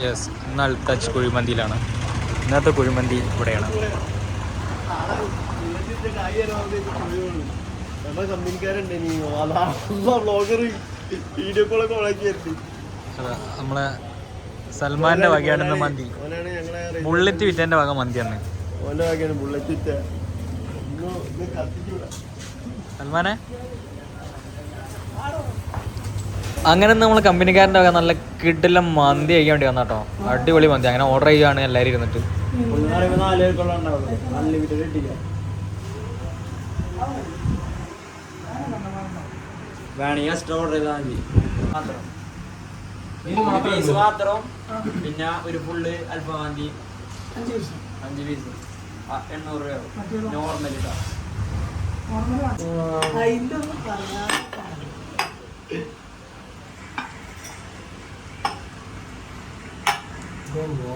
Yes ഇന്ന് അൽത്തച്ച് കുഴിമന്തിയിലാണ്. ഇന്നത്തെ കുഴിമന്തി ഇവിടെയാണ്. നമ്മളെ സൽമാന്റെ വകയാണ് ഇന്ന് മന്തി. ബുള്ളറ്റ് വിറ്റന്റെ വക മന്തിയാണ് സൽമാനെ? അങ്ങനെ നമ്മൾ കമ്പനിക്കാരന്റെ വക നല്ല കിടിലം മന്തി കഴിക്കാൻ വേണ്ടി വന്നാട്ടോ. അടിപൊളി മന്തി. അങ്ങനെ ഓർഡർ ചെയ്യുകയാണ് എല്ലാവരും ഇരുന്നിട്ട്. നാല് പേർക്കുള്ള ഉണ്ടാവുള്ളൂ അൺലിമിറ്റഡ് കിട്ടില്ല വേണമെങ്കിൽ എക്സ്ട്രാ ഓർഡർ ചെയ്താൽ മതി. മാത്രം. പീസ് മാത്രം പിന്നെ ഒരു ഫുള്ള് അൽഫാന്തി അഞ്ച് പീസ് എണ്ണൂറ് രൂപ നോർമൽ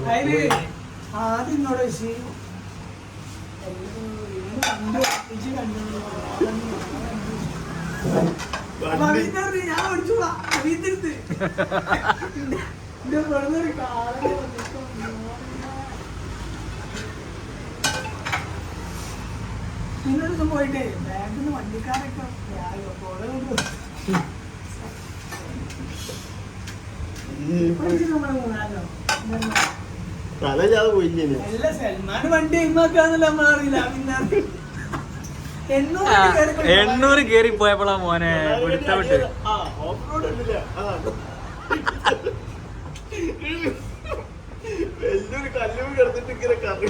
ഇതാ ആദ്യം ഇന്നോട് വെച്ച് ഞാൻ ഓടിച്ചോളാം വീട്ടിരുത്ത് എന്റെ പെടുന്നൊരു കാലം നിന്നോടൊക്കെ പോയിട്ടേ ബാഗിൽ നിന്ന് വണ്ടിക്കാരൊക്കെ നമ്മളെ മൂന്നാലോ. തല ചെയ്യാതെ പോയില്ലേ അല്ല സൽമാൻ വണ്ടി ഇമ്മാക്കാന്നല്ല നമ്മളറിയില്ല പിന്നെ എണ്ണൂറ് കേറി പോയപ്പോഴാ മോനെ പിടുത്ത വിട്ട്. വലിയൊരു കല്ലും കിടന്നിട്ട് ഇങ്ങനെ കറി.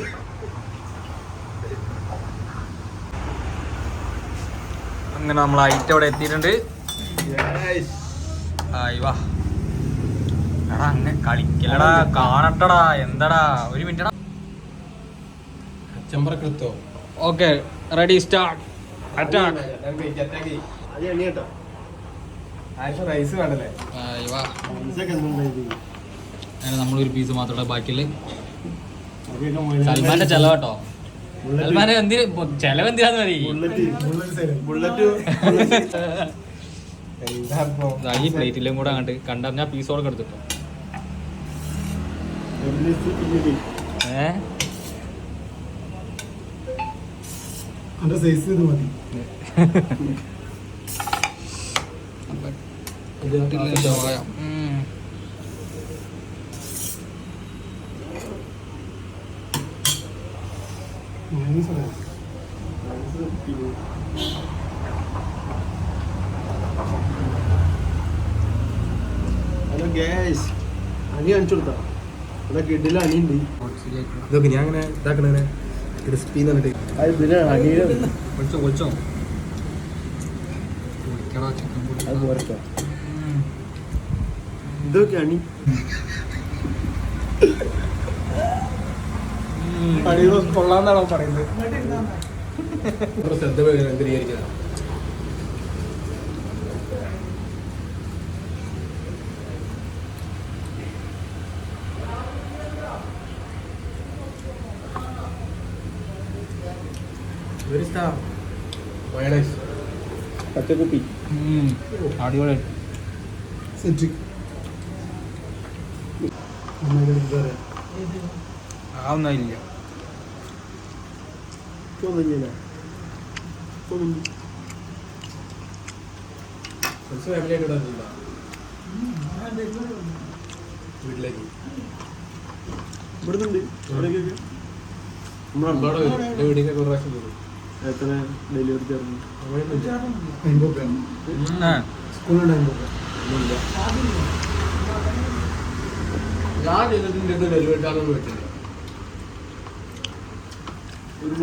അങ്ങനെ നമ്മൾ ഐറ്റം അവിടെ എത്തിയിട്ടുണ്ട്. ആയി വാ എടാ അങ്ങനെ കളിക്കലടാ കാണട്ടടാ എന്തടാ? ഒരു മിനിറ്റടാ. ചെമ്പറക്കെടുത്തോ ഓക്കെ റെഡി സ്റ്റാർട്ട് അറ്റാക്ക് അങ്ങനെ നമ്മളൊരു പീസ് മാത്രമേ മൊയിലാളി- സൽമാന്റെ ചെലവാട്ടോ. സൽമാന്റെ എന്തിന്? ചെലവ് എന്തിനാന്ന് പറയും. ബുള്ളറ്റ് ബുള്ളറ്റ് എന്താ ഇപ്പൊ? ദാ ഈ പ്ലേറ്റിലും കൂടെ അങ്ങോട്ട് കണ്ട ഞാൻ പീസോടെ എടുത്തിട്ടോ. ഹലോ ഗ്യാസ് അനിയ കാണിച്ചു കൊടുത്താ? അണിയുണ്ട്. ഇതൊക്കെ ഞാൻ അങ്ങനെ ഇതാക്കണേ ക്രിസ്പി എന്നിട്ട്. ഇതൊക്കെ അണി. കൊള്ളാന്നാണോ പറയുന്നത്. ശ്രദ്ധ കേന്ദ്രീകരിക്കണം Is the mayonnaise? പച്ചക്കുപ്പി. അടിപൊളി Citric. ആവുന്നില്ല തോന്നില്ല കുറച്ച് family ആയിട്ട് ഇവിടെ? വീട്ടിലേക്ക് ഇവിടുന്നുണ്ട് ഇവിടേക്കൊക്കെ നമ്മുടെ പേര്. ഒരു പ്രാവശ്യം വരും. എത്ര ഡെലിവറി ചാർജ്. സ്കൂളിൽ. ഞാൻ ചെയ്തിട്ടുണ്ട് ഇത് ഡെലിവറി ചാർജ് ഒന്നും വെച്ചില്ല ഒരു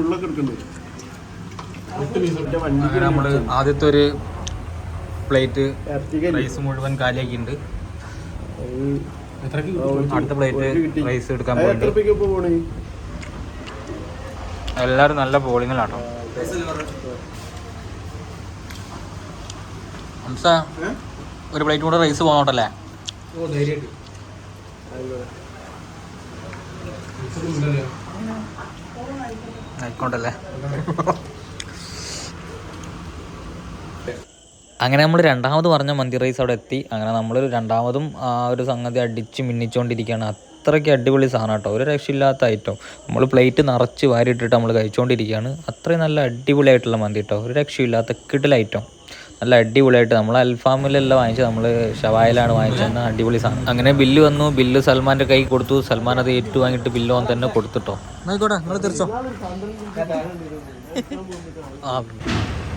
നമ്മൾ ആദ്യത്തെ ഒരു പ്ലേറ്റ് റൈസ് മുഴുവൻ കാലിയാക്കിയിട്ടുണ്ട്. അടുത്ത പ്ലേറ്റ് റൈസ് എടുക്കാൻ പോണേ? എല്ലാവരും നല്ല പോളിങ്ങിലാട്ടോ ഹംസ ഒരു പ്ലേറ്റ് കൂടെ റൈസ് പോകണോട്ടല്ലേ ആയിക്കോട്ടല്ലേ? അങ്ങനെ നമ്മൾ രണ്ടാമത് പറഞ്ഞ മന്തി റൈസ് അവിടെ എത്തി. അങ്ങനെ നമ്മൾ രണ്ടാമതും ആ ഒരു സംഗതി അടിച്ച് മിന്നിച്ചുകൊണ്ടിരിക്കുകയാണ് അത്രയ്ക്ക് അടിപൊളി സാധനം കേട്ടോ. ഒരു രക്ഷയില്ലാത്ത ഐറ്റം നമ്മൾ പ്ലേറ്റ് നിറച്ച് വാരിയിട്ടിട്ട് നമ്മൾ കഴിച്ചുകൊണ്ടിരിക്കുകയാണ് അത്രയും നല്ല അടിപൊളിയായിട്ടുള്ള മന്തി കേട്ടോ. ഒരു രക്ഷയില്ലാത്ത കിടില ഐറ്റം നല്ല അടിപൊളിയായിട്ട് നമ്മൾ അൽഫാമിലെല്ലാം വാങ്ങിച്ചത് നമ്മൾ ഷവായിലാണ് വാങ്ങിച്ചത് അടിപൊളി സാധനം. അങ്ങനെ ബില്ല് വന്നു. ബില്ല് സൽമാന്റെ കൈ കൊടുത്തു. സൽമാൻ അത് ഏറ്റു വാങ്ങിയിട്ട് ബില്ല് ഓൻ തന്നെ കൊടുത്തിട്ടോ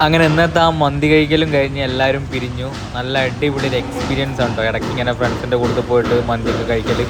അങ്ങനെ ഇന്നത്തെ ആ മന്തി കഴിക്കലും കഴിഞ്ഞ് എല്ലാവരും പിരിഞ്ഞു. നല്ല അടിപൊളി ഒരു എക്സ്പീരിയൻസ് ഉണ്ടോ ഇടയ്ക്ക് ഇങ്ങനെ ഫ്രണ്ട്സിന്റെ കൂടെ പോയിട്ട് മന്തിയൊക്കെ കഴിക്കൽ